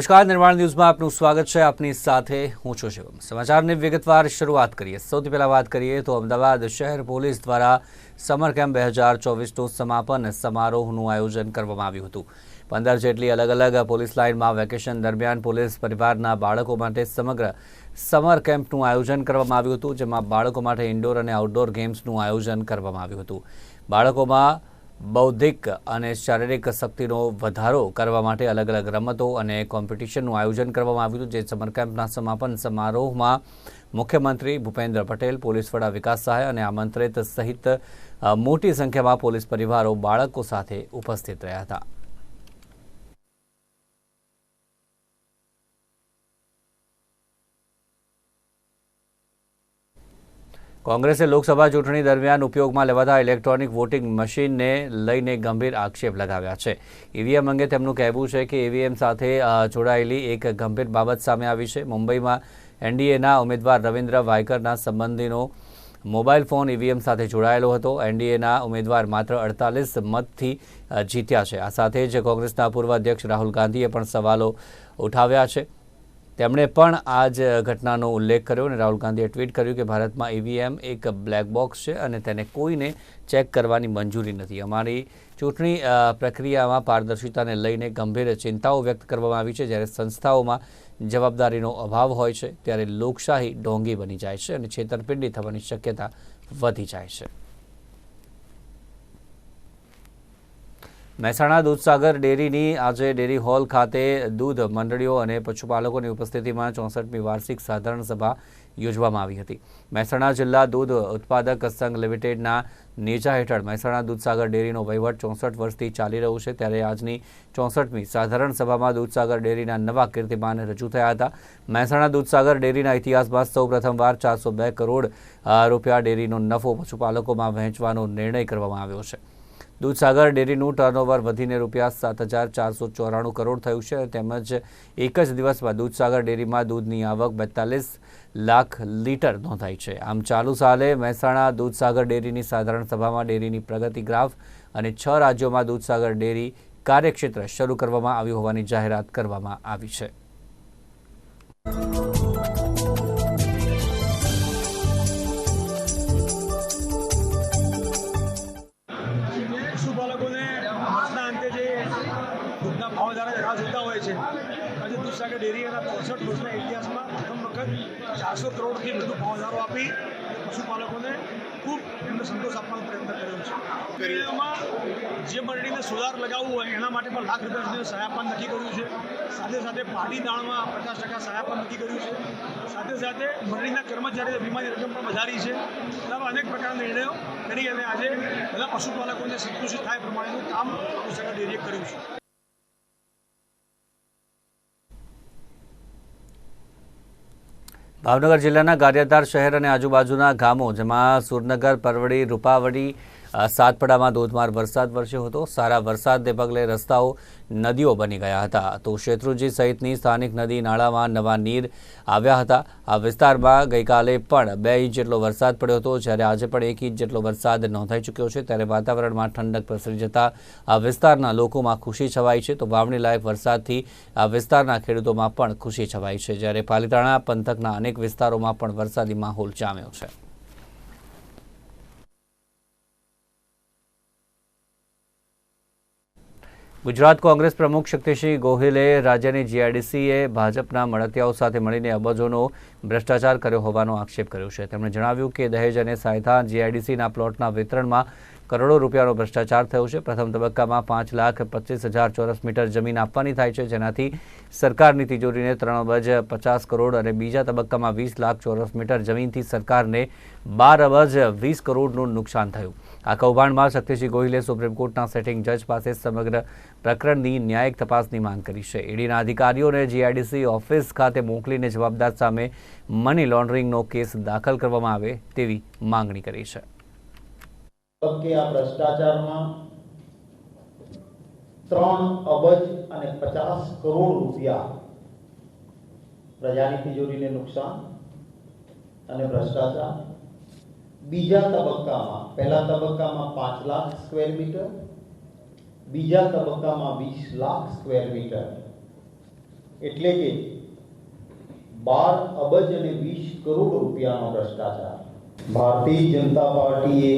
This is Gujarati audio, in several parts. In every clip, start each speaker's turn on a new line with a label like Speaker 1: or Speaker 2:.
Speaker 1: નમસ્કાર, નિર્માણ ન્યૂઝમાં આપનું સ્વાગત છે. આપની સાથે હું છું શિવમ. સમાચારની વિગતવાર શરૂઆત કરીએ. સૌથી પહેલાં વાત કરીએ તો અમદાવાદ શહેર પોલીસ દ્વારા સમર કેમ્પ બે હજાર ચોવીસનું સમાપન સમારોહનું આયોજન કરવામાં આવ્યું હતું. પંદર જેટલી અલગ અલગ પોલીસ લાઇનમાં વેકેશન દરમિયાન પોલીસ પરિવારના બાળકો માટે સમગ્ર સમર કેમ્પનું આયોજન કરવામાં આવ્યું હતું, જેમાં બાળકો માટે ઇન્ડોર અને આઉટડોર ગેમ્સનું આયોજન કરવામાં આવ્યું હતું. બાળકોમાં બૌદ્ધિક અને શારીરિક શક્તિનો વધારો કરવા માટે અલગ અલગ રમતો અને કોમ્પિટિશનનું આયોજન કરવામાં આવ્યું હતું, જે સમર કેમ્પના સમાપન સમારોહમાં મુખ્યમંત્રી ભૂપેન્દ્ર પટેલ, પોલીસ વડા વિકાસ સહાય અને આમંત્રિત સહિત મોટી સંખ્યામાં પોલીસ પરિવારો, બાળકો સાથે ઉપસ્થિત રહ્યા હતા. કોંગ્રેસે લોકસભા ચૂંટણી દરમિયાન ઉપયોગમાં લેવાતા ઇલેક્ટ્રોનિક વોટિંગ મશીનને લઈને ગંભીર આક્ષેપ લગાવ્યા છે. ઈવીએમ અંગે તેમનું કહેવું છે કે ઈવીએમ સાથે જોડાયેલી એક ગંભીર બાબત સામે આવી છે. મુંબઈમાં એનડીએના ઉમેદવાર રવિન્દ્ર વાયકરના સંબંધીનો મોબાઈલ ફોન ઈવીએમ સાથે જોડાયેલો હતો. એનડીએના ઉમેદવાર માત્ર અડતાલીસ મતથી જીત્યા છે. આ સાથે જ કોંગ્રેસના પૂર્વ અધ્યક્ષ રાહુલ ગાંધીએ પણ સવાલો ઉઠાવ્યા છે. તેમણે પણ આ જ ઘટનાનો ઉલ્લેખ કર્યો અને રાહુલ ગાંધીએ ટ્વીટ કર્યું કે ભારતમાં ઈવીએમ એક બ્લેક બોક્સ છે અને તેને કોઈને ચેક કરવાની મંજૂરી નથી. અમારી ચૂંટણી પ્રક્રિયામાં પારદર્શિતાને લઈને ગંભીર ચિંતાઓ વ્યક્ત કરવામાં આવી છે. જ્યારે સંસ્થાઓમાં જવાબદારીનો અભાવ હોય છે, ત્યારે લોકશાહી ઢોંગી બની જાય છે અને છેતરપિંડી થવાની શક્યતા વધી જાય છે. મહેસાણા દૂધસાગર ડેરીની આજે ડેરી હોલ ખાતે દૂધ મંડળીઓ અને પશુપાલકોની ઉપસ્થિતિમાં ચોસઠમી વાર્ષિક સાધારણ સભા યોજવામાં આવી હતી. મહેસાણા જિલ્લા દૂધ ઉત્પાદક સંઘ લિમિટેડના નેજા હેઠળ મહેસાણા દૂધસાગર ડેરીનો વહીવટ ચોસઠ વર્ષથી ચાલી રહ્યું છે. ત્યારે આજની ચોસઠમી સાધારણ સભામાં દૂધસાગર ડેરીના નવા કીર્તિમાન રજૂ થયા હતા. મહેસાણા દૂધસાગર ડેરીના ઇતિહાસમાં સૌ પ્રથમવાર ચારસો બે કરોડ રૂપિયા ડેરીનો નફો પશુપાલકોમાં વહેંચવાનો નિર્ણય કરવામાં આવ્યો છે. દૂધસાગર ડેરીનું ટર્નઓવર વધીને રૂપિયા સાત હજાર ચારસો ચોરાણું કરોડ થયું છે. તેમજ એક જ દિવસમાં દૂધસાગર ડેરીમાં દૂધની આવક બેતાલીસ લાખ લીટર નોંધાઈ છે. આમ ચાલુ સાલે મહેસાણા દૂધસાગર ડેરીની સાધારણ સભામાં ડેરીની પ્રગતિ ગ્રાફ અને છ રાજ્યોમાં દૂધસાગર ડેરી કાર્યક્ષેત્ર શરૂ કરવામાં આવ્યું હોવાની જાહેરાત કરવામાં આવી છે.
Speaker 2: દૂધસાગર ડેરી એના ચોસઠ વર્ષના ઇતિહાસમાં પ્રથમ વખત ચારસો કરોડથી વધુ ભાવધારો આપી પશુપાલકોને ખૂબ એમને સંતોષ આપવાનો પ્રયત્ન કર્યો છે. એમાં જે મંડળીને સોલાર લગાવવું હોય એના માટે પણ લાખ રૂપિયા સુધીનું સહાય આપવાનું નક્કી કર્યું છે. સાથે સાથે પાડી દાણમાં પચાસ ટકા સહાય આપવાનું નક્કી કર્યું છે. સાથે સાથે મંડળીના કર્મચારીઓ વીમાની રકમ પણ વધારી છે. એવા અનેક પ્રકારના નિર્ણયો કરી અને આજે બધા પશુપાલકોને સંતુષ્ટ થાય પ્રમાણેનું કામ સરકાર ડેરીએ કર્યું છે.
Speaker 1: ભાવનગર જિલ્લાના ગારિયાધાર શહેર અને આજુબાજુના ગામો જેમાં સુરનગર પરવડી રૂપાવડી સાતપડામાં ધોધમાર વરસાદ વરસ્યો હતો. સારા વરસાદને પગલે રસ્તાઓ, નદીઓ બની ગયા હતા. તો શેત્રુજી સહિતની સ્થાનિક નદી નાળામાં નવા નીર આવ્યા હતા. આ વિસ્તારમાં ગઈકાલે પણ બે ઇંચ જેટલો વરસાદ પડ્યો હતો. જ્યારે આજે પણ એક ઇંચ જેટલો વરસાદ નોંધાઈ ચૂક્યો છે. ત્યારે વાતાવરણમાં ઠંડક પ્રસરી જતા આ વિસ્તારના લોકોમાં ખુશી છવાઈ છે. તો વાવણી લાયક વરસાદથી આ વિસ્તારના ખેડૂતોમાં પણ ખુશી છવાઈ છે. જ્યારે પાલિતાણા, પંથકના અનેક વિસ્તારોમાં પણ વરસાદી માહોલ જામ્યો છે. ગુજરાત કોંગ્રેસ પ્રમુખ શક્તિસિંહ ગોહિલે રાજ્યની જીઆઈડીસીએ ભાજપના મળતિયાઓ સાથે મળીને અબજોનો ભ્રષ્ટાચાર કર્યો હોવાનો આક્ષેપ કર્યો છે. તેમણે જણાવ્યું કે દહેજ અને સાયથા જીઆઈડીસીના પ્લોટના વિતરણમાં કરોડો રૂપિયાનો ભ્રષ્ટાચાર થયો છે. પ્રથમ તબક્કામાં પાંચ લાખ પચીસ હજાર ચોરસ મીટર જમીન આપવાની થાય છે, જેનાથી સરકારની તિજોરીને ત્રણ અબજ પચાસ કરોડ અને બીજા તબક્કામાં વીસ લાખ ચોરસ મીટર જમીનથી સરકારને બાર અબજ વીસ કરોડનું નુકસાન થયું. આ કૌભાંડમાં શક્તિસિંહ ગોહિલે સુપ્રીમ કોર્ટના સેટિંગ જજ પાસે સમગ્ર પ્રકરણની ન્યાયિક તપાસની માંગ કરી છે. ઈડીના અધિકારીઓને જીઆઈડીસી ઓફિસ ખાતે મોકલીને જવાબદાર સામે મની લોન્ડરિંગનો કેસ દાખલ કરવામાં આવે તેવી માંગણી કરી છે.
Speaker 3: તબકે આ ભ્રષ્ટાચારમાં ત્રણ અબજ અને પચાસ કરોડ રૂપિયા પ્રજાની તિજોરીને નુકસાન અને ભ્રષ્ટાચાર. બીજા તબક્કામાં, પહેલા તબક્કામાં પાંચ લાખ સ્ક્વેર મીટર, બીજા તબક્કામાં વીસ લાખ સ્ક્વેર મીટર. એટલે કે બાર અબજ અને વીસ કરોડ રૂપિયાનો ભ્રષ્ટાચાર. ભારતીય જનતા પાર્ટીએ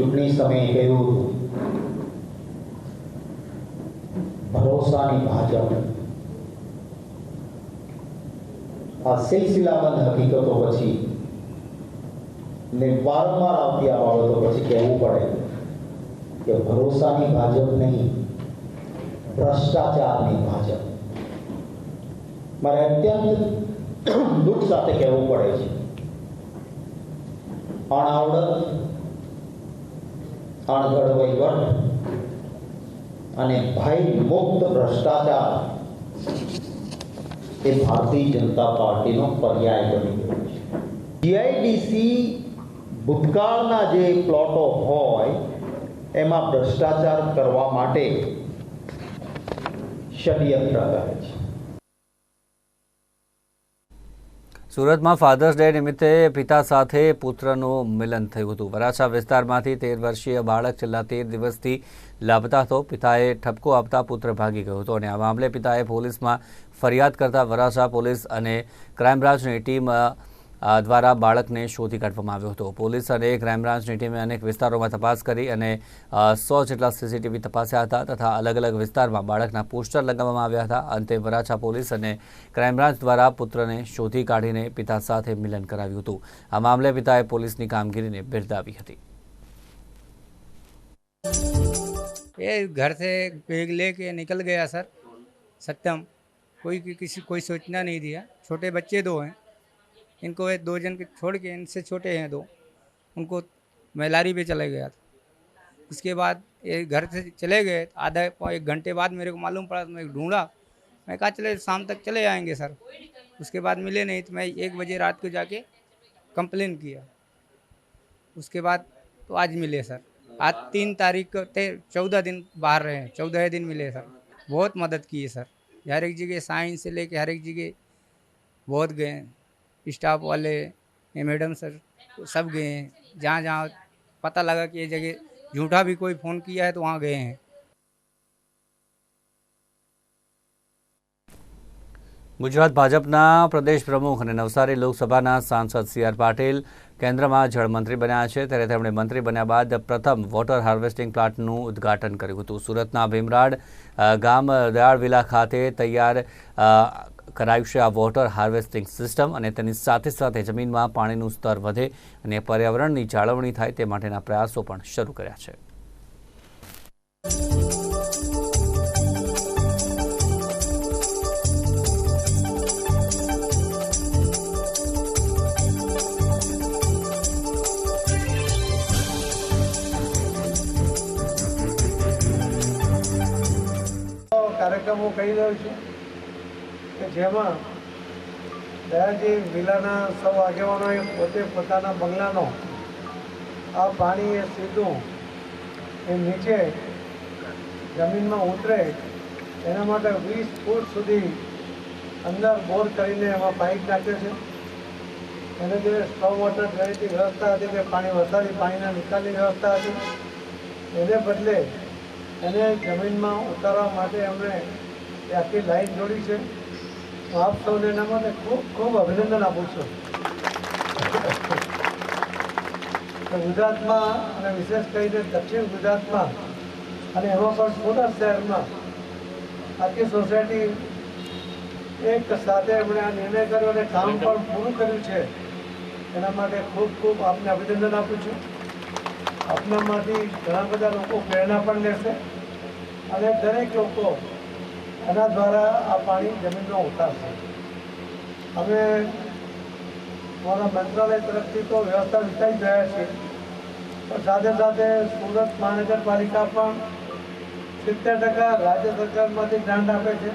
Speaker 3: ચૂંટણી સમયે કહ્યું હતું. ભરોસાની ભાજપ. આ સિલસિલાબંધ હકીકતો પછી ને વારંવાર આવતી આ બાબતો પછી કહેવું પડે કે ભરોસાની ભાજપ નહીં, ભ્રષ્ટાચારની ભાજપ. મારે અત્યંત દુઃખ સાથે કહેવું પડે છે. અણાવડત અણઘડ વહીવટ અને ભય મુક્ત ભ્રષ્ટાચાર. એ ભારતીય જનતા પાર્ટીનો પર્યાય બની ગયો છે. જીઆઈડીસી ભૂતકાળના જે પ્લોટો હોય, એમાં ભ્રષ્ટાચાર કરવા માટે ષડયંત્ર કરે છે.
Speaker 1: સુરતમાં ફાધર્સ ડે નિમિત્તે પિતા સાથે પુત્રનું મિલન થયું હતું. વરાછા વિસ્તારમાંથી તેર વર્ષીય બાળક છેલ્લા તેર દિવસથી લાપતા હતો. પિતાએ ઠપકો આપતા પુત્ર ભાગી ગયો હતો અને આ મામલે પિતાએ પોલીસમાં ફરિયાદ કરતા વરાછા પોલીસ અને ક્રાઇમ બ્રાન્ચની ટીમ દ્વારા બાળકને શોધી કાઢવામાં આવ્યો હતો પોલીસ અને ક્રાઇમ બ્રાન્ચની ટીમે અનેક વિસ્તારોમાં તપાસ કરી અને સો જેટલા સીસીટીવી તપાસ્યા હતા તથા અલગ અલગ વિસ્તારમાં બાળકના પોસ્ટર લગાવવામાં આવ્યા હતા અંતે વરાછા પોલીસ અને ક્રાઇમ બ્રાન્ચ દ્વારા પુત્રને શોધી કાઢીને પિતા સાથે મિલન કરાવ્યું હતું આ મામલે પિતાએ પોલીસની કામગીરીને બિરદાવી હતી
Speaker 4: ये घर से बैग लेके निकल गया सर सत्यम कोई कि- किसी कोई सोचना नहीं दिया छोटे बच्चे दो हैं इनको ये दो जन के छोड़ के, इनसे छोटे हैं दो। उनको मैलारी पे चले गया था। उसके बाद ये घर से चले गए आधा एक घंटे बाद मेरे को मालूम पड़ा तो मैं ढूंढा। मैं कहा, चले, शाम तक चले आएँगे, सर। उसके बाद मिले नहीं तो मैं एक बजे रात को जाके कंप्लेन किया। उसके बाद तो आज मिले, सर। आज तीन तारीख को चौदह दिन बाहर रहे हैं। चौदह दिन मिले, सर। बहुत मदद की है सर। हर एक जगह साइंस से लेके हर एक जगह बहुत गए। स्टाफ वाले ये मैडम सर सब गए हैं जहाँ जहाँ पता लगा कि ये जगह झूठा भी कोई फ़ोन किया है तो वहाँ गए हैं
Speaker 1: ગુજરાત ભાજપના પ્રદેશ પ્રમુખ અને નવસારી લોકસભાના સાંસદ સી આર પાટીલ કેન્દ્રમાં જળમંત્રી બન્યા છે ત્યારે તેમણે મંત્રી બન્યા બાદ પ્રથમ વોટર હાર્વેસ્ટિંગ પ્લાન્ટનું ઉદ્ઘાટન કર્યું હતું સુરતના ભીમરાડ અ, ગામ દયાળ વિલા ખાતે તૈયાર અ, કરાયું છે આ વોટર હાર્વેસ્ટિંગ સિસ્ટમ અને તેની સાથે સાથે જમીનમાં પાણીનું સ્તર વધે અને પર્યાવરણની જાળવણી થાય તે માટેના પ્રયાસો પણ શરૂ કર્યા છે.
Speaker 5: કાર્યક્રમ કહી રહ્યો છું. કે જેમાં દયાજી વિલાના સૌ આગેવાનોએ પોતે પોતાના બંગલાનો આ પાણી એ સીધું એ નીચે જમીનમાં ઉતરે એના માટે વીસ ફૂટ સુધી અંદર બોર કરીને એમાં પાઇપ નાખે છે. એને જે સ્ટોવ વોટર ડ્રેનેજની વ્યવસ્થા હતી કે પાણી વરસાદી પાણીના નિકાલની વ્યવસ્થા હતી, એને બદલે એને જમીનમાં ઉતારવા માટે એમણે ત્યાંથી લાઈન જોડી છે. આપ સૌને એના માટે ખૂબ ખૂબ અભિનંદન આપું છું. ગુજરાતમાં અને વિશેષ કરીને દક્ષિણ ગુજરાતમાં અને એમાં પણ સુરત શહેરમાં આખી સોસાયટી એક સાથે એમણે આ નિર્ણય કર્યો અને કામ પણ પૂરું કર્યું છે. એના માટે ખૂબ ખૂબ આપને અભિનંદન આપું છું. આપનામાંથી ઘણા બધા લોકો પ્રેરણા પણ લેશે. અને દરેક લોકો એના દ્વારા આ પાણી જમીનમાં ઉતારશે. હવે મારા મંત્રાલય તરફથી તો વ્યવસ્થા વિચારી રહ્યા છીએ પણ સાથે સાથે સુરત મહાનગરપાલિકા પણ સિત્તેર ટકા રાજ્ય સરકારમાંથી ગ્રાન્ટ આપે છે,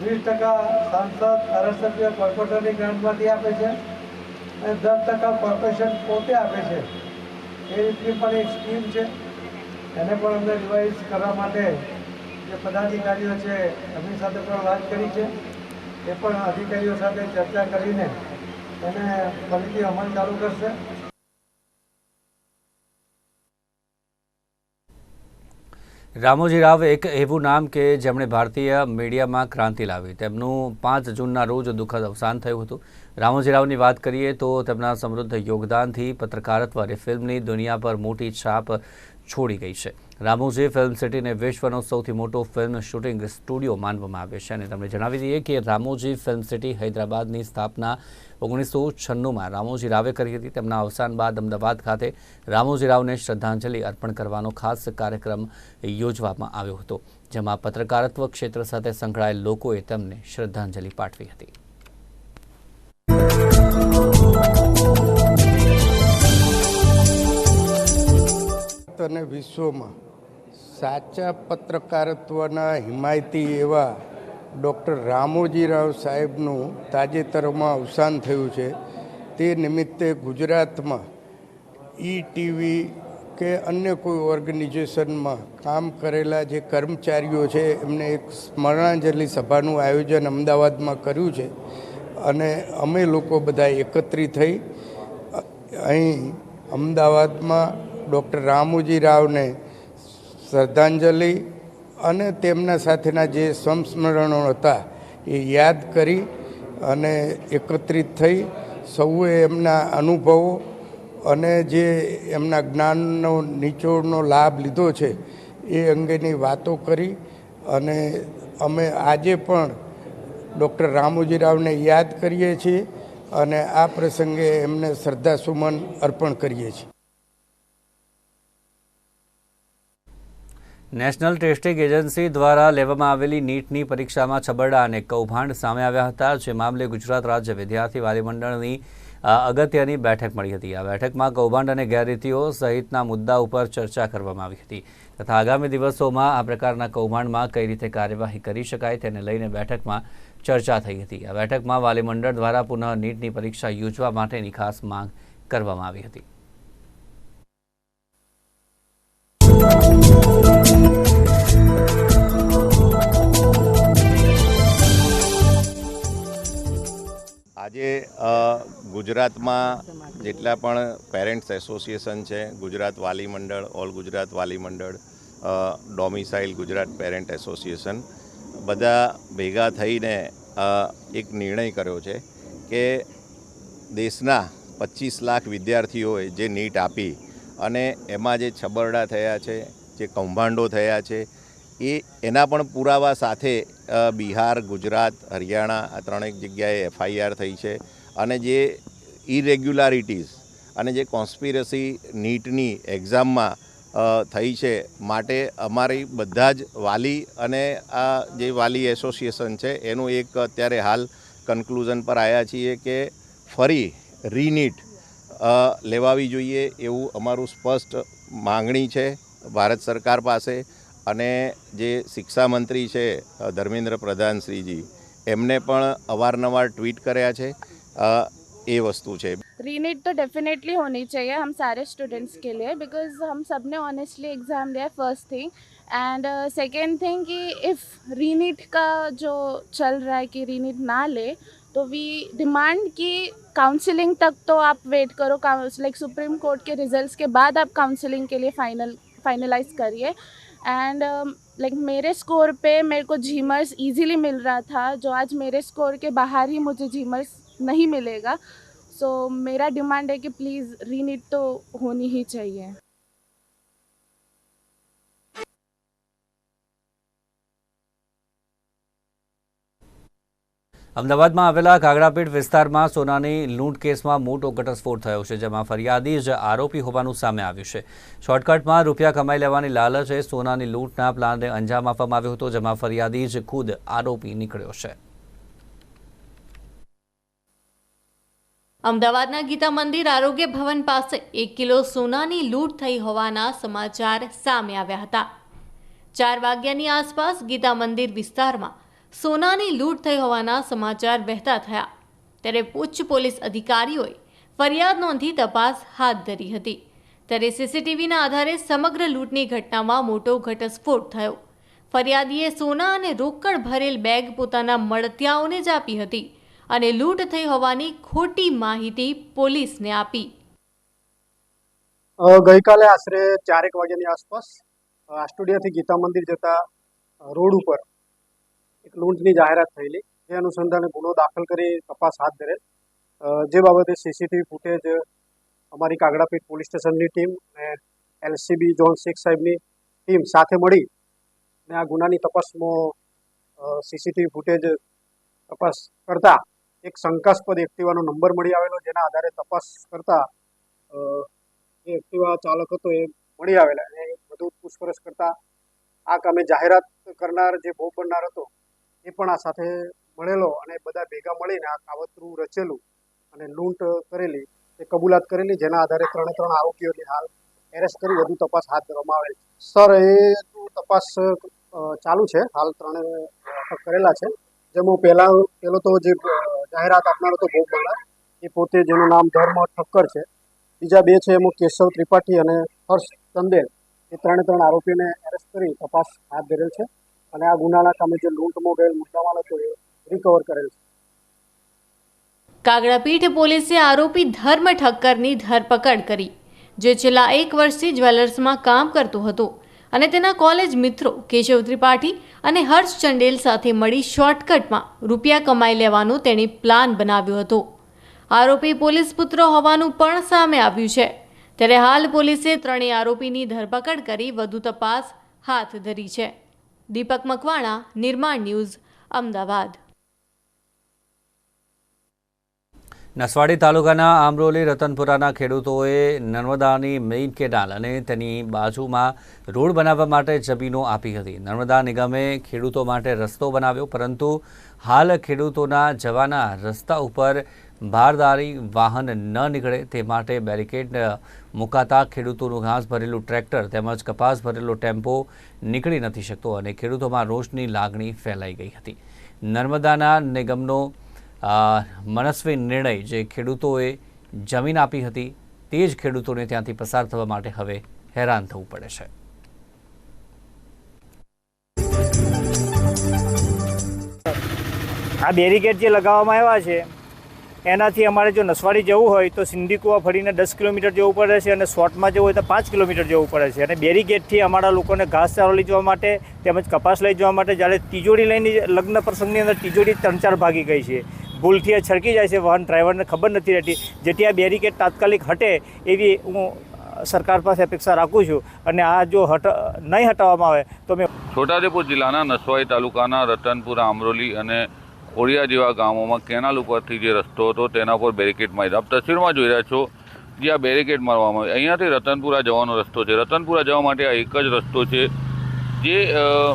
Speaker 5: વીસ ટકા સાંસદ, ધારાસભ્ય, કોર્પોરેટરની ગ્રાન્ટમાંથી આપે છે અને દસ ટકા કોર્પોરેશન પોતે આપે છે. એ રીતની પણ એક સ્કીમ છે. એને પણ અમને રિવાઇઝ કરવા માટે જે પદાધિકારીઓ છે, એમની સાથે પણ વાત કરી છે. એ પણ અધિકારીઓ સાથે ચર્ચા કરીને એને ફરીથી અમલ ચાલુ કરશે.
Speaker 1: રામોજી રાવ એક એવું નામ કે જેમણે ભારતીય મીડિયામાં ક્રાંતિ લાવી. તેમનું પાંચ જૂનના રોજ દુઃખદ અવસાન થયું હતું. રામોજી રાવની વાત કરીએ તો તેમના સમૃદ્ધ યોગદાનથી પત્રકારત્વ અને ફિલ્મની દુનિયા પર મોટી છાપ છોડી ગઈ છે. રામોજી ફિલ્મ સિટીને વિશ્વનો સૌથી મોટો ફિલ્મ શૂટિંગ સ્ટુડિયો માનવામાં આવે છે અને તમને જણાવી દઈએ કે રામોજી ફિલ્મ સિટી હૈદરાબાદની સ્થાપના ઓગણીસો છન્નુંમાં રામોજી રાવે કરી હતી. તેમના અવસાન બાદ અમદાવાદ ખાતે રામોજી રાવને શ્રદ્ધાંજલિ અર્પણ કરવાનો ખાસ કાર્યક્રમ યોજવામાં આવ્યો હતો, જેમાં પત્રકારત્વ ક્ષેત્ર સાથે સંકળાયેલ લોકોએ તેમને શ્રદ્ધાંજલિ પાઠવી હતી.
Speaker 6: અને વિશ્વમાં સાચા પત્રકારત્વના હિમાયતી એવા ડૉક્ટર રામોજીરાવ સાહેબનું તાજેતરમાં અવસાન થયું છે. તે નિમિત્તે ગુજરાતમાં ઈ ટીવી કે અન્ય કોઈ ઓર્ગેનાઇઝેશનમાં કામ કરેલા જે કર્મચારીઓ છે, એમને એક સ્મરણાંજલિ સભાનું આયોજન અમદાવાદમાં કર્યું છે અને અમે લોકો બધા એકત્રિત થઈ અહીં અમદાવાદમાં ડૉક્ટર રામોજી રાવને શ્રદ્ધાંજલિ અને તેમના સાથેના જે સંસ્મરણો હતા, એ યાદ કરી અને એકત્રિત થઈ સૌએ એમના અનુભવો અને જે એમના જ્ઞાનનો, નિચોડનો લાભ લીધો છે, એ અંગેની વાતો કરી અને અમે આજે પણ ડૉક્ટર રામોજી રાવને યાદ કરીએ છીએ અને આ પ્રસંગે એમને શ્રદ્ધાસુમન અર્પણ કરીએ છીએ.
Speaker 1: નેશનલ ટેસ્ટિંગ એજન્સી દ્વારા લેવામાં આવેલી નીટની પરીક્ષામાં છબરડા અને કૌભાંડ સામે આવ્યા હતા, જે મામલે ગુજરાત રાજ્ય વિદ્યાર્થી વાલીમંડળની અગત્યની બેઠક મળી હતી. આ બેઠકમાં કૌભાંડ અને ગેરરીતિઓ સહિતના મુદ્દા ઉપર ચર્ચા કરવામાં આવી હતી તથા આગામી દિવસોમાં આ પ્રકારના કૌભાંડમાં કઈ રીતે કાર્યવાહી કરી શકાય તેને લઈને બેઠકમાં ચર્ચા થઈ હતી. આ બેઠકમાં વાલીમંડળ દ્વારા પુનઃ નીટની પરીક્ષા યોજવા માટેની ખાસ માંગ કરવામાં આવી હતી.
Speaker 7: આજે ગુજરાતમાં જેટલા પણ પેરેન્ટ્સ એસોસિએશન છે, ગુજરાત વાલી મંડળ, ઓલ ગુજરાત વાલી મંડળ ડોમિસાઇલ ગુજરાત પેરેન્ટ એસોસિએશન, બધા ભેગા થઈને એક નિર્ણય કર્યો છે કે દેશના પચીસ લાખ વિદ્યાર્થીઓએ જે નીટ આપી અને એમાં જે છબરડા થયા છે જે કૌભાંડો થયા છે, એ એના પણ પુરાવા સાથે બિહાર, ગુજરાત, હરિયાણા, આ ત્રણેક જગ્યાએ એફઆઈઆર થઈ છે અને જે ઇરેગ્યુલારિટીઝ અને જે કોન્સ્પિરસી નીટની એક્ઝામમાં થઈ છે માટે અમારી બધા જ વાલી અને આ જે વાલી એસોસિએશન છે, એનું એક અત્યારે હાલ કન્ક્લુઝન પર આવ્યા છીએ કે ફરી રીનીટ લેવાવી જોઈએ એવું અમારું સ્પષ્ટ માંગણી છે. ભારત સરકાર પાસે અને જે શિક્ષા મંત્રી છે અ, ધર્મેન્દ્ર પ્રધાન શ્રીજી એમને પણ અવારનવાર ટ્વીટ કર્યા છે અ, એ વસ્તુ છે
Speaker 8: रीनीट तो डेफिनेटली होनी चाहिए हम सारे स्टूडेंट्स के लिए बिकॉज हम सब ने ऑनेस्टली एग्ज़ाम दिया first thing and second thing कि इफ़ रीनीट का जो चल रहा है कि रीनीट ना ले तो वी डिमांड कि काउंसलिंग तक तो आप वेट करो लाइक सुप्रीम कोर्ट के रिजल्ट्स के बाद आप काउंसलिंग के लिए फाइनल फाइनलाइज करिए। एंड लाइक मेरे स्कोर पे मेरे को झीमर्स इजीली मिल रहा था जो आज मेरे स्कोर के बाहर ही मुझे झीमर्स नहीं मिलेगा। सो so, मेरा डिमांड है कि प्लीज़ रीनिट तो होनी ही चाहिए।
Speaker 1: અમદાવાદમાં આવેલા કાગડાપીઠ વિસ્તારમાં સોનાની લૂંટ કેસમાં મોટો ઘટસ્ફોટ થયો છે, જેમાં ફરિયાદી જ આરોપી હોવાનું સામે આવ્યું છે. શોર્ટકટમાં રૂપિયા કમાઈ લેવાની લાલચે સોનાની લૂંટના પ્લાનને અંજામ આપવામાં આવ્યો હતો, જેમાં ફરિયાદી જ ખુદ આરોપી નીકળ્યો છે.
Speaker 9: અમદાવાદના ગીતા મંદિર આરોગ્ય ભવન પાસે એક કિલો સોનાની લૂંટ થઈ હોવાના સમાચાર સામે આવ્યા હતા. ચાર વાગ્યાની આસપાસ ગીતા મંદિર વિસ્તારમાં સોનાની લૂંટ થઈ હોવાના સમાચાર વહેતા થયા. ત્યારે ઉચ્ચ પોલીસ અધિકારીઓએ ફરિયાદ નોંધી તપાસ હાથ ધરી હતી. ત્યારે સીસીટીવીના આધારે સમગ્ર લૂંટની ઘટનામાં મોટો ઘટસ્ફોટ થયો. ફરિયાદીએ સોના અને રોકડ ભરેલ બેગ પોતાના મળતિયાઓને જ આપી હતી અને લૂંટ થઈ હોવાની ખોટી માહિતી પોલીસને આપી.
Speaker 10: ગઈકાલે આશરે ચારેક વાગ્યાની આસપાસ
Speaker 11: આસ્ટોડિયાથી ગીતા મંદિર જતા રોડ ઉપર લૂંટની જાહેરાત થયેલી. જે અનુસંધાને ગુનો દાખલ કરી તપાસ હાથ ધરેલ. જે બાબતે સીસીટીવી ફૂટેજ અમારી કાગડાપીઠ પોલીસ સ્ટેશનની ટીમ અને એલસીબી ઝોન સિક્સ સાહેબની ટીમ સાથે મળી અને આ ગુનાની તપાસમાં સીસીટીવી ફૂટેજ તપાસ કરતા એક શંકાસ્પદ એક્ટિવાનો નંબર મળી આવેલો, જેના આધારે તપાસ કરતા જે એક્ટિવા ચાલક હતો એ મળી આવેલા. અને વધુ પૂછપરછ કરતા આ કામે જાહેરાત કરનાર જે ભોગ બનનાર હતો એ પણ આ સાથે મળેલો અને બધા ભેગા મળીને આ કાવતરું રચેલું અને લૂંટ કરેલી, એ કબૂલાત કરેલી, જેના આધારે ત્રણે ત્રણ આરોપીઓની હાલ એરેસ્ટ કરી વધુ તપાસ હાથ ધરવામાં આવેલ સર, એ તપાસ ચાલુ છે. હાલ ત્રણે કરેલા છે. જેમાં પહેલા પેલો તો જે જાહેરાત આપનારો હતો ભોગ બનનાર એ પોતે જેનું નામ ધર્મ ઠક્કર છે. બીજા બે છે એમાં કેશવ ત્રિપાઠી અને હર્ષ ચંદેલ. એ ત્રણે ત્રણ આરોપીને એરેસ્ટ કરી તપાસ હાથ ધરેલ છે. અને આ ગુનાના સામે જે લૂંટમાં ગયેલ મુદ્દામાલ છે, એ રિકવર કરેલ છે.
Speaker 9: કાગડાપીઠ પોલીસે આરોપી ધર્મ ઠક્કરની ધરપકડ કરી, જે છેલ્લા એક વર્ષથી જ્વેલર્સમાં કામ કરતો હતો. અને તેના કોલેજ મિત્રો કેશવ ત્રિપાઠી અને હર્ષ ચંડેલ સાથે મળી શોર્ટકટમાં રૂપિયા કમાઈ લેવાનો તેણે પ્લાન બનાવ્યો હતો. આરોપી પોલીસ પુત્ર હોવાનું પણ સામે આવ્યું છે. ત્યારે હાલ પોલીસે ત્રણેય આરોપીની ધરપકડ કરી વધુ તપાસ હાથ ધરી છે. દીપક મકવાણા, નિર્માણ ન્યૂઝ, અમદાવાદ.
Speaker 1: નસવાડી તાલુકાના આમરોલી રતનપુરાના ખેડૂતોએ નર્મદાની મેઇન કેનાલ અને તેની બાજુમાં રોડ બનાવવા માટે જમીનો આપી હતી. નર્મદા નિગમે ખેડૂતો માટે રસ્તો બનાવ્યો, પરંતુ હાલ ખેડૂતોના જવાના રસ્તા ઉપર ભારદારી વાહન ન નીકળે તે માટે બેરિકેડ મુકાતા ખેડૂતોનું ઘાસ ભરેલું ટ્રેક્ટર તેમજ કપાસ ભરેલો ટેમ્પો નીકળી નથી શકતો અને ખેડૂતોમાં રોષની લાગણી ફેલાઈ ગઈ હતી. નર્મદાના નિગમનો મનસ્વી નિર્ણય જે ખેડૂતોએ જમીન આપી હતી તે જ ખેડૂતોને ત્યાંથી પસાર થવા માટે હવે હેરાન થવું પડે છે.
Speaker 10: આ બેરિકેડ જે લગાવવામાં આવ્યા છે એનાથી અમારે જો નસવાડી જવું હોય તો સિંધીકુવા ફરીને દસ કિલોમીટર જવું પડે છે અને શોર્ટમાં જવું હોય તો પાંચ કિલોમીટર જવું પડે છે. અને બેરિકેડથી અમારા લોકોને ઘાસચારો લઈ જવા માટે તેમજ કપાસ લઈ જવા માટે જ્યારે તિજોરી લઈને લગ્ન પ્રસંગની અંદર તિજોરી ત્રણ ચાર ભાગી ગઈ છે. ભૂલથી એ છડકી જાય છે વાહન ડ્રાઈવરને ખબર નથી રહેતી. જેથી આ બેરીકેડ તાત્કાલિક હટે એવી હું સરકાર પાસે અપેક્ષા રાખું છું. અને આ જો હટ નહીં હટાવવામાં આવે તો મેં
Speaker 12: છોટાઉદેપુર જિલ્લાના નસવાઈ તાલુકાના રતનપુરા, આમરોલી અને ઓળિયા જેવા ગામોમાં કેનાલ ઉપરથી જે રસ્તો હતો, તેના પર બેરિકેડ મારી આપ તસવીરમાં જોઈ રહ્યા છો, જે આ બેરિકેડ મારવામાં આવે અહીંયાથી રતનપુરા જવાનો રસ્તો છે. રતનપુરા જવા માટે આ એક જ રસ્તો છે, જે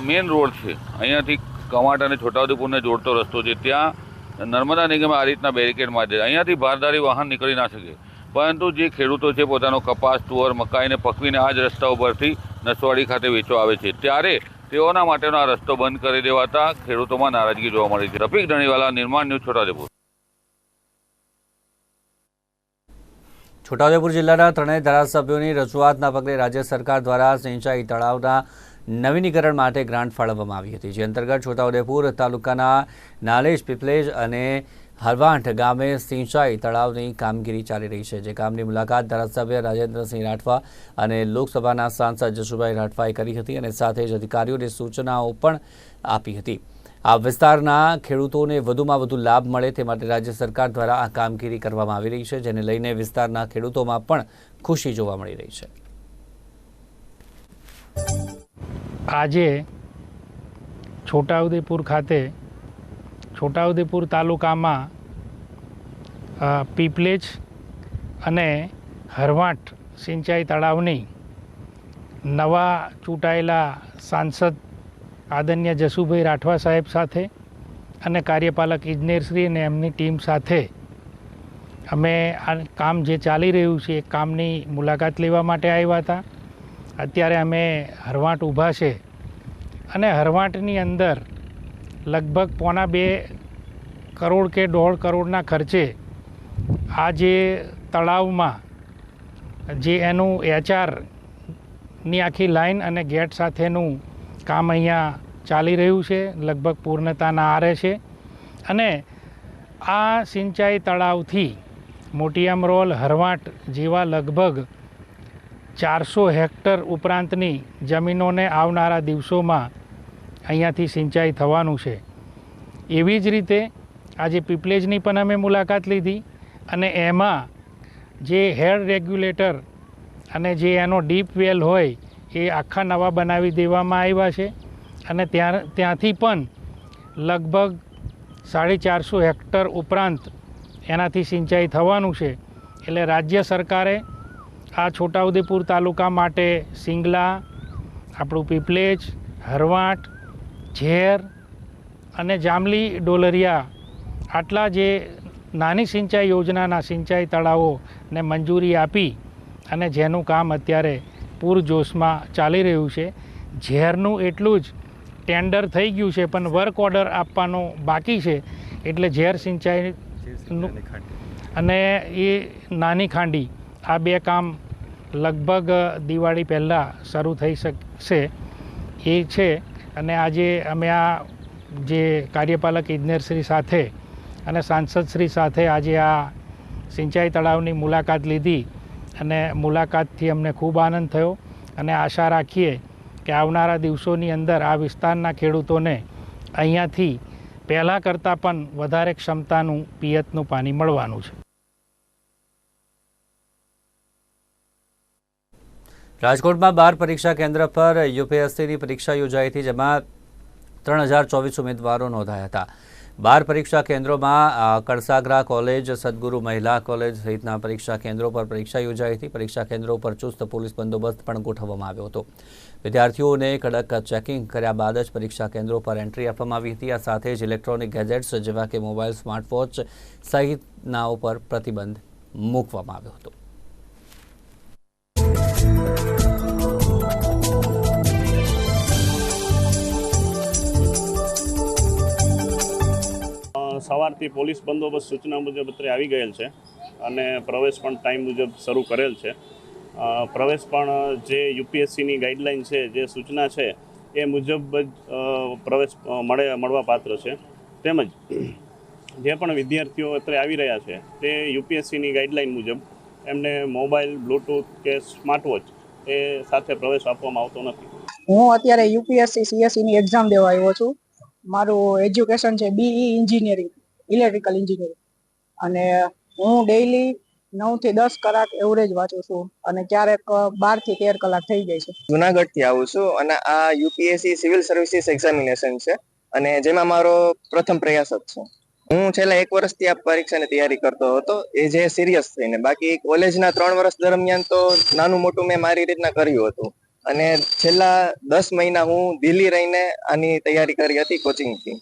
Speaker 12: મેઇન રોડ છે. અહીંયાથી કમાટ અને છોટાઉદેપુરને જોડતો રસ્તો છે. ત્યાં નર્મદા નિગમે આ રીતના બેરિકેડ મારી દીધા. અહીંયાથી ભારદારી વાહન નીકળી ના શકે. પરંતુ જે ખેડૂતો છે, પોતાનો કપાસ, તુવર, મકાઈને પકવીને આ જ રસ્તા ઉપરથી નસવાડી ખાતે વેચવા આવે છે. ત્યારે તેઓના માટેનો આ રસ્તો બંધ કરી દેવાતા ખેડૂતોમાં નારાજગી જોવા મળી છે. રફીક ધણીવાલા, નિર્માણ ન્યૂઝ, છોટાઉદેપુર.
Speaker 1: છોટાઉદેપુર જિલ્લાના ત્રણેય ધારાસભ્યોની રજૂઆતના પગલે રાજ્ય સરકાર દ્વારા સિંચાઈ તળાવના નવીનીકરણ માટે ગ્રાન્ટ ફાળવવામાં આવી હતી. જે અંતર્ગત છોટાઉદેપુર તાલુકાના નાલેજ, પીપલેજ અને હરવાંઠ ગામે સિંચાઈ તળાવની કામગીરી ચાલી રહી છે. જે કામની મુલાકાત ધારાસભ્ય રાજેન્દ્રસિંહ રાઠવા અને લોકસભાના સાંસદ જશુભાઈ રાઠવાએ કરી હતી અને સાથે જ અધિકારીઓને સૂચનાઓ પણ આપી હતી. આ વિસ્તારના ખેડૂતોને વધુમાં વધુ લાભ મળે તે માટે રાજ્ય સરકાર દ્વારા આ કામગીરી કરવામાં આવી રહી છે, જેને લઈને વિસ્તારના ખેડૂતોમાં પણ ખુશી જોવા મળી રહી છે.
Speaker 13: આજે છોટાઉદેપુર ખાતે છોટાઉદેપુર તાલુકામાં પીપલેજ અને હરવાટ સિંચાઈ તળાવની નવા ચૂંટાયેલા સાંસદ આદન્ય જસુભાઈ રાઠવા સાહેબ સાથે અને કાર્યપાલક ઇજનેરશ્રી અને એમની ટીમ સાથે અમે આ કામ જે ચાલી રહ્યું છે એ કામની મુલાકાત લેવા માટે આવ્યા હતા. અત્યારે અમે હરવાટ ઊભા છે અને હરવાટની અંદર લગભગ પોણા બે કરોડ કે દોઢ કરોડના ખર્ચે આ જે તળાવમાં જે એનું એચઆરની આખી લાઈન અને ગેટ સાથેનું કામ અહીંયા ચાલી રહ્યું છે, લગભગ પૂર્ણતાના આરે છે. અને આ સિંચાઈ તળાવથી મોટિયામરોલ હરવાટ જેવા લગભગ ચારસો હેક્ટર ઉપરાંતની જમીનોને આવનારા દિવસોમાં અહીંયાથી સિંચાઈ થવાનું છે. એવી જ રીતે આજે પીપલેજની પણ અમે મુલાકાત લીધી અને એમાં જે હેર રેગ્યુલેટર અને જે એનો ડીપ વેલ હોય એ આખા નવા બનાવી દેવામાં આવ્યા છે અને ત્યાં ત્યાંથી પણ લગભગ સાડી ચારસો હેક્ટર ઉપરાંત એનાથી સિંચાઈ થવાનું છે. એટલે રાજ્ય સરકારે આ છોટાઉદેપુર તાલુકા માટે સિંગલા, આપણું પીપલેજ, હરવાટ ઝેર અને જાંબલી ડોલરિયા આટલા જે નાની સિંચાઈ યોજનાના સિંચાઈ તળાવોને મંજૂરી આપી અને જેનું કામ અત્યારે પૂરજોશમાં ચાલી રહ્યું છે. ઝેરનું એટલું જ ટેન્ડર થઈ ગયું છે પણ વર્ક ઓર્ડર આપવાનો બાકી છે. એટલે ઝેર સિંચાઈનું અને એ નાની ખાંડી આ બે કામ લગભગ દિવાળી પહેલાં શરૂ થઈ શકશે એ છે અને આજે અમે આ જે કાર્યપાલક ઇજનેરશ્રી સાથે અને સાંસદશ્રી સાથે આજે આ સિંચાઈ તળાવની મુલાકાત લીધી અને મુલાકાતથી અમને ખૂબ આનંદ થયો અને આશા રાખીએ કે આવનારા દિવસોની અંદર આ વિસ્તારના ખેડૂતોને અહીંયાથી પહેલાં કરતાં પણ વધારે ક્ષમતાનું પિયતનું પાણી મળવાનું છે.
Speaker 1: રાજકોટમાં બાર પરીક્ષા કેન્દ્ર પર યુપીએસસીની પરીક્ષા યોજાઈ હતી, જેમાં ત્રણ હજાર ચોવીસ ઉમેદવારો નોંધાયા હતા. બાર પરીક્ષા કેન્દ્રોમાં કળસાગરા કોલેજ, સદગુરુ મહિલા કોલેજ સહિતના પરીક્ષા કેન્દ્રો પર પરીક્ષા યોજાઈ હતી. પરીક્ષા કેન્દ્રો પર ચુસ્ત પોલીસ બંદોબસ્ત પણ ગોઠવવામાં આવ્યો હતો. વિદ્યાર્થીઓને કડક ચેકિંગ કર્યા બાદ જ પરીક્ષા કેન્દ્રો પર એન્ટ્રી આપવામાં આવી હતી. આ સાથે જ ઇલેક્ટ્રોનિક ગેજેટ્સ જેવા કે મોબાઈલ સ્માર્ટવોચ સહિતના ઉપર પ્રતિબંધ મૂકવામાં આવ્યો હતો.
Speaker 14: સવારથી પોલીસ બંદોબસ્ત સૂચના મુજબ અત્રે આવી ગયેલ છે અને પ્રવેશ પણ ટાઈમ મુજબ શરૂ કરેલ છે. પ્રવેશ પણ જે યુપીએસસીની ગાઈડલાઈન છે, જે સૂચના છે, એ મુજબ જ પ્રવેશ મળે, મળવા પાત્ર છે. તેમજ જે પણ વિદ્યાર્થીઓ અત્રે આવી રહ્યા છે, તે યુપીએસસીની ગાઈડલાઈન મુજબ એમને મોબાઈલ બ્લૂટૂથ કે સ્માર્ટવોચ એ સાથે પ્રવેશ આપવામાં આવતો નથી.
Speaker 15: હું અત્યારે યુપીએસસી સીએસસી ની એક્ઝામ દેવા આવ્યો છું. મારું એજ્યુકેશન છે બીઈ એન્જિનિયરિંગ ઇલેક્ટ્રિકલ એન્જિનિયરિંગ અને હું ડેઈલી નવથી દસ કલાક એવરેજ વાંચું છું અને ક્યારેક બારથી તેર કલાક થઈ જાય છે.
Speaker 16: જુનાગઢથી આવું છું અને આ યુપીએસસી સિવિલ સર્વિસીસ એક્ઝામિનેશન છે અને જેમાં મારો પ્રથમ પ્રયાસ જ છે. હું છેલ્લા એક વર્ષથી આ પરીક્ષાની તૈયારી કરતો હતો. એ જે સિરિયસ થઈને બાકી કોલેજના ત્રણ વર્ષ દરમિયાન તો નાનું મોટું મેં મારી રીતના કર્યું હતું. અને છેલ્લા દસ મહિના હું દિલ્હી રહીને આની તૈયારી કરી હતી કોચિંગથી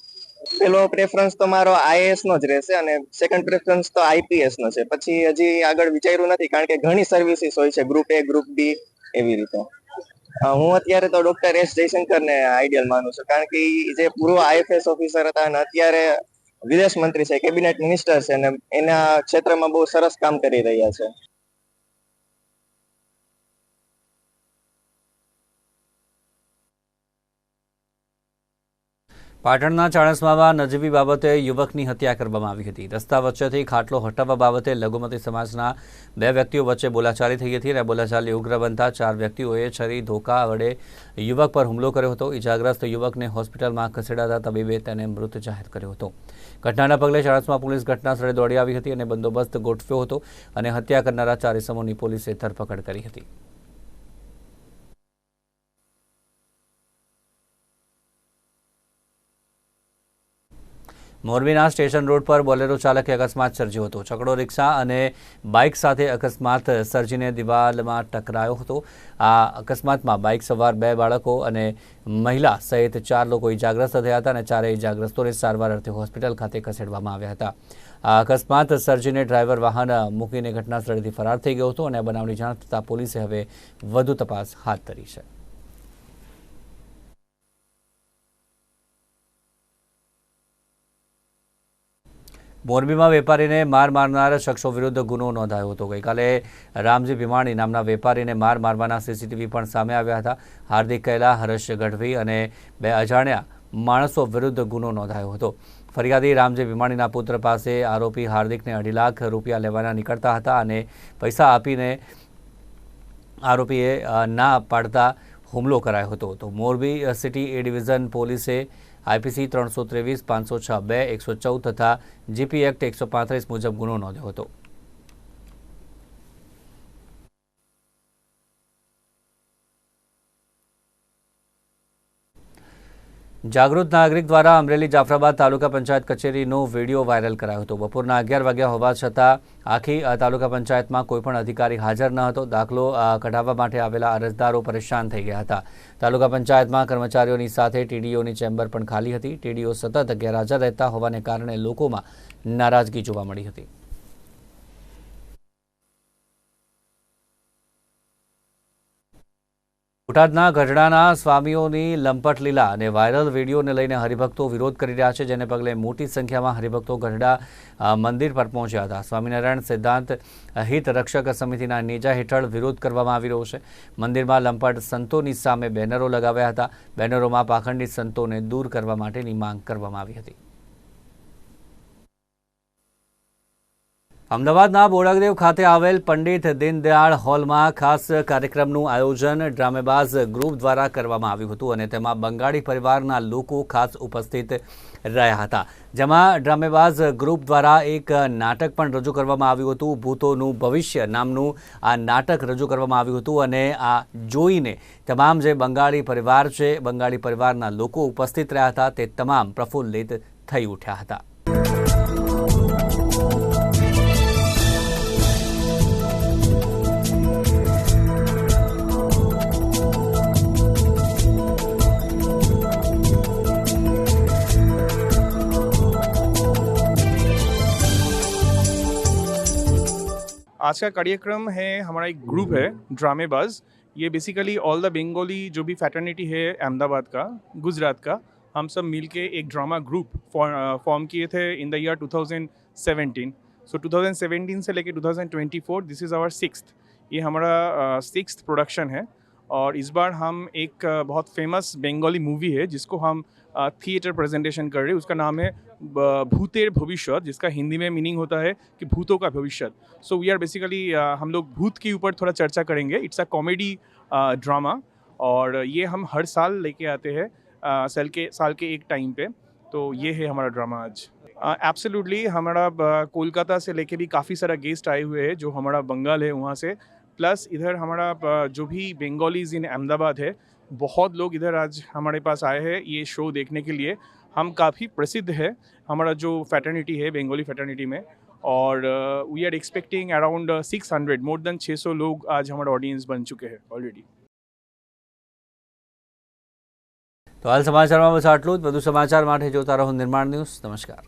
Speaker 16: પેલો પ્રેફરન્સ તો મારો આઈએએસ નો જ રહેશે અને સેકન્ડ પ્રેફરન્સ તો આઈપીએસ નો છે. પછી હજી આગળ વિચાર્યું નથી, કારણ કે ઘણી સર્વિસીસ હોય છે ગ્રુપ એ ગ્રુપ બી એવી રીતે. હું અત્યારે તો ડોક્ટર એસ જયશંકરને આઈડિયલ માનું છું, કારણ કે જે પૂર્વ આઈએફએસ ઓફિસર હતા અને અત્યારે વિદેશ મંત્રી છે, કેબિનેટ મિનિસ્ટર છે અને એના ક્ષેત્રમાં બહુ સરસ કામ કરી રહ્યા છે.
Speaker 1: પાટણના ચાણસ્મામાં નજીવી બાબતે યુવકની હત્યા કરવામાં આવી હતી. રસ્તા વચ્ચેથી ખાટલો હટાવવા બાબતે લઘુમતી સમાજના બે વ્યક્તિઓ વચ્ચે બોલાચાલી થઈ હતી અને બોલાચાલી ઉગ્ર બનતા ચાર વ્યક્તિઓએ છરી, ધોકા વડે યુવક પર હુમલો કર્યો હતો. ઇજાગ્રસ્ત યુવકને હોસ્પિટલમાં ખસેડાતા તબીબે તેને મૃત જાહેર કર્યો હતો. ઘટનાના પગલે ચાણસમા પોલીસ ઘટના સ્થળે દોડી આવી હતી અને બંદોબસ્ત ગોઠવ્યો હતો અને હત્યા કરનારા ચાર ઇસમોની પોલીસે ધરપકડ કરી હતી. મોરબીના સ્ટેશન રોડ પર બોલેરો ચાલકે અકસ્માત સર્જ્યો હતો. છકડો, રિક્ષા અને બાઇક સાથે અકસ્માત સર્જીને દિવાલમાં ટકરાયો હતો. આ અકસ્માતમાં બાઇક સવાર બે બાળકો અને મહિલા સહિત ચાર લોકો ઇજાગ્રસ્ત થયા હતા અને ચારેય ઇજાગ્રસ્તોને સારવાર અર્થે હોસ્પિટલ ખાતે ખસેડવામાં આવ્યા હતા. આ અકસ્માત સર્જીને ડ્રાઈવર વાહન મૂકીને ઘટના સ્થળેથી ફરાર થઈ ગયો હતો અને આ બનાવની જાણ થતાં પોલીસે હવે વધુ તપાસ હાથ ધરી છે. મોરબીમાં વેપારીને માર મારનાર શખ્સો વિરુદ્ધ ગુનો નોંધાયો હતો. ગઈકાલે રામજી ભીમાણી નામના વેપારીને માર મારવાના સીસીટીવી પણ સામે આવ્યા હતા. હાર્દિક કૈલા હર્ષ ગઢવી અને બે અજાણ્યા માણસો વિરુદ્ધ ગુનો નોંધાયો હતો. ફરિયાદી રામજી ભીમાણીના પુત્ર પાસે આરોપી હાર્દિકને અઢી લાખ રૂપિયા લેવાના નીકળતા હતા અને પૈસા આપીને આરોપીએ ના પાડતા હુમલો કરાયો હતો. તો મોરબી સિટી એ ડિવિઝન પોલીસે આઈપીસી ત્રણસો ત્રેવીસ, પાંચસો છ બે, એકસો ચૌદ તથા જીપી એક્ટ એકસો પાંત્રીસ મુજબ ગુનો નોંધ્યો હતો. જાગૃત નાગરિક દ્વારા અમરેલી જાફરાબાદ તાલુકા પંચાયત કચેરીનો વીડિયો વાયરલ કરાયો હતો. બપોરના અગિયાર વાગ્યા હોવા છતાં આખી તાલુકા પંચાયતમાં કોઈ પણ અધિકારી હાજર ન હતો. દાખલો કઢાવવા માટે આવેલા અરજદારો પરેશાન થઈ ગયા હતા. તાલુકા પંચાયતમાં કર્મચારીઓની સાથે ટીડીઓની ચેમ્બર પણ ખાલી હતી. ટીડીઓ સતત ગેરહાજર રહેતા હોવાને કારણે લોકોમાં નારાજગી જોવા મળી હતી. બોટાદના ગઢડાના સ્વામીઓની લંપટ લીલા અને વાયરલ વિડીયોને લઈને હરિભક્તો વિરોધ કરી રહ્યા છે, જેને પગલે મોટી સંખ્યામાં હરિભક્તો ગઢડા મંદિર પર પહોંચ્યા હતા. સ્વામિનારાયણ સિદ્ધાંત હિત રક્ષક સમિતિના નેજા હેઠળ વિરોધ કરવામાં આવી રહ્યો છે. મંદિરમાં લંપટ સંતોની સામે બેનરો લગાવ્યા હતા. બેનરોમાં પાખંડી સંતોને દૂર કરવા માટેની માંગ કરવામાં આવી હતી. અમદાવાદના બોડાગદેવ ખાતે આવેલ પંડિત દીનદયાળ હોલમાં ખાસ કાર્યક્રમનું આયોજન ડ્રામેબાઝ ગ્રુપ દ્વારા કરવામાં આવ્યું હતું અને તેમાં બંગાળી પરિવારના લોકો ખાસ ઉપસ્થિત રહ્યા હતા. જેમાં ડ્રામેબાઝ ગ્રુપ દ્વારા એક નાટક પણ રજૂ કરવામાં આવ્યું હતું. ભૂતોનું ભવિષ્ય નામનું આ નાટક રજૂ કરવામાં આવ્યું હતું અને આ જોઈને તમામ જે બંગાળી પરિવાર છે, બંગાળી પરિવારના લોકો ઉપસ્થિત રહ્યા હતા, તે તમામ પ્રફુલ્લિત થઈ ઉઠ્યા હતા.
Speaker 17: आज का कार्यक्रम है हमारा एक ग्रुप है ड्रामेबाज ये बेसिकली ऑल द बंगाली जो भी फैटर्निटी है अहमदाबाद का गुजरात का हम सब मिल के एक ड्रामा ग्रुप फॉर्म किए थे इन द ईयर 2017 सो 2017 से लेके 2024 दिस इज़ आवर सिक्स्थ ये हमारा सिक्स्थ प्रोडक्शन है और इस बार हम एक अ, बहुत फ़ेमस बंगाली मूवी है जिसको हम थिएटर uh, प्रेजेंटेशन कर रहे हैं। उसका नाम है भूतेर भविष्य जिसका हिंदी में मीनिंग होता है कि भूतों का भविष्य सो वी आर बेसिकली हम लोग भूत के ऊपर थोड़ा चर्चा करेंगे। इट्स अ कॉमेडी ड्रामा और ये हम हर साल लेके आते हैं अ, साल के साल के एक टाइम पे। तो ये है हमारा ड्रामा आज। एब्सोल्युटली uh, हमारा ब- कोलकाता से लेके भी काफ़ी सारा गेस्ट आए हुए हैं जो हमारा बंगाल है वहाँ से। प्लस इधर हमारा ब- जो भी बंगालीज इन अहमदाबाद है बहुत लोग इधर आज हमारे पास आए हैं ये शो देखने के लिए। हम काफ़ी प्रसिद्ध है हमारा जो फैटर्निटी है बंगाली फैटर्निटी में और we are expecting around six hundred more than छः सौ लोग आज हमारा ऑडियंस बन चुके हैं ऑलरेडी
Speaker 1: તો હાલ સમાચારમાં બસ આટલું જ વધુ સમાચાર માટે જોતા રહો નિર્માણ ન્યૂઝ નમસ્કાર